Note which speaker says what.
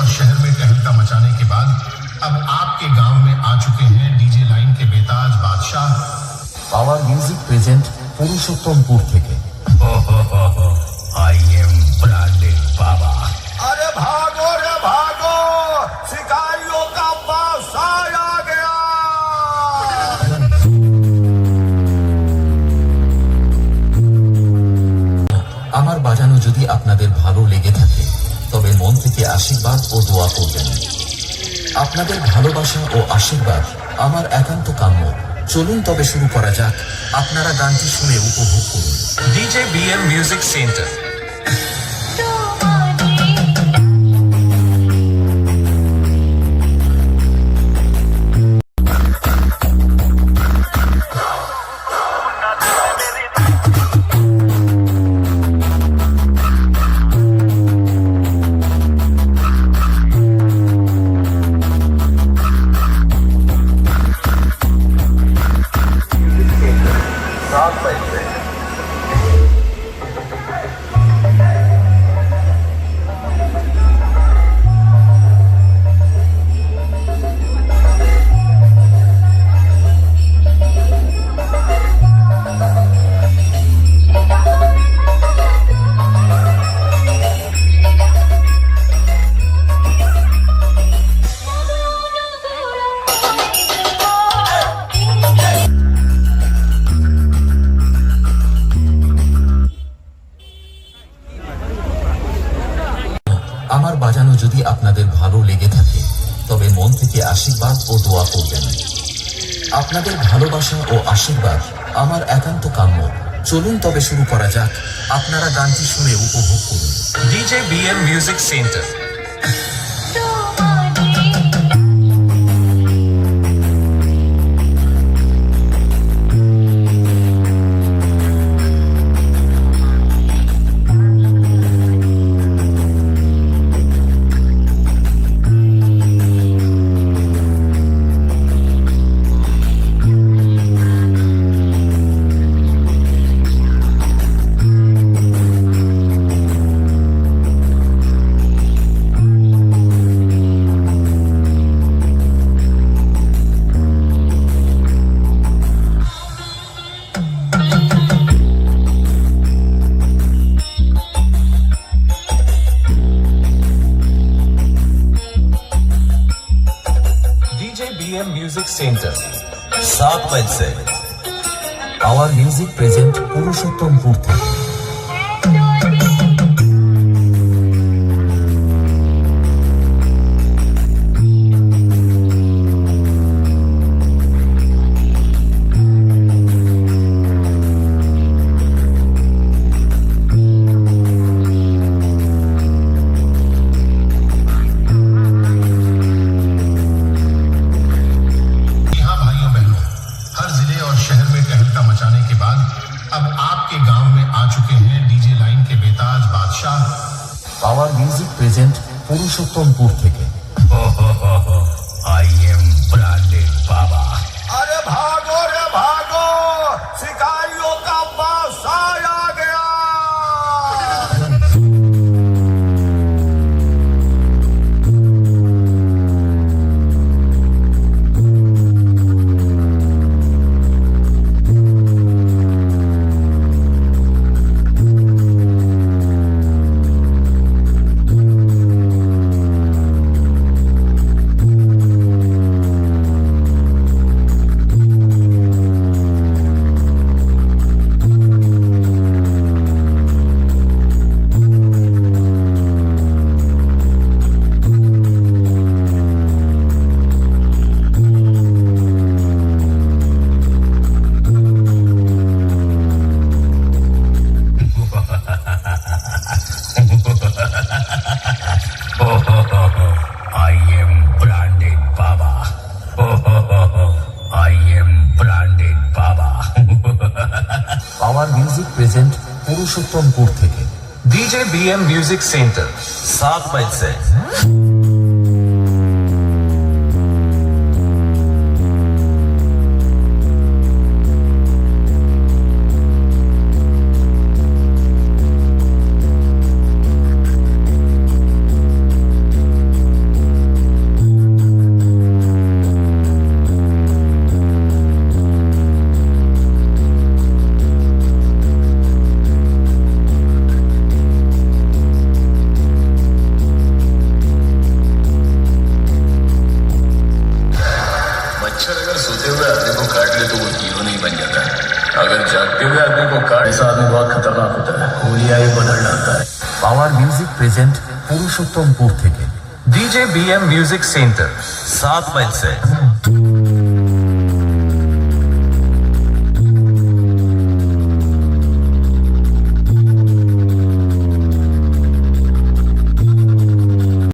Speaker 1: और शहर में तहलका मचाने के बाद अब आपके गांव में आ चुके हैं डीजे लाइन के बेताज बादशाह
Speaker 2: পাওয়ার মিউজিক প্রেজেন্ট পুরুষোত্তমপুর থেকে
Speaker 3: आई एम ब्रांडेड बाबा
Speaker 4: अरे भागो रे भागो शिकारियों का बादशाह आ गया
Speaker 2: আমার বাজানো যদি আপনাদের ভালো লেগে থাকে তবে মন থেকে আশীর্বাদ ও দোয়া করবেন। আপনাদের ভালোবাসা ও আশীর্বাদ আমার একান্ত কাম্য। চলুন তবে শুরু করা যাক। আপনারা গানটি শুনে উপভোগ করুন। DJ BM music centre. মন থেকে আশীর্বাদ ও দোয়া করবেন। আপনাদের ভালোবাসা ও আশীর্বাদ আমার একান্ত কাম্য। চলুন তবে শুরু করা যাক। আপনারা গানটি শুনে উপভোগ করুন।
Speaker 3: DJ BM music centre. Music centre
Speaker 2: সাত মাইলসে আওয়ার মিউজিক প্রেজেন্ট পুরুষোত্তমপুর থেকে। পাওয়ার মিউজিক প্রেজেন্ট পুরুষোত্তমপুর থেকে।
Speaker 3: I am branded Baba. I am branded Baba.
Speaker 2: Our music present Purushottampur থেকে
Speaker 3: DJ
Speaker 2: BM Music
Speaker 4: Center, South Mindset. को काट ऐसा आदमी बहुत खतरनाक होता है गोलियां ही बदल डालता है
Speaker 2: পাওয়ার মিউজিক প্রেজেন্ট পুরুষোত্তমপুর থেকে
Speaker 5: डीजे बीएम म्यूजिक सेंटर
Speaker 6: सात मील से
Speaker 4: तू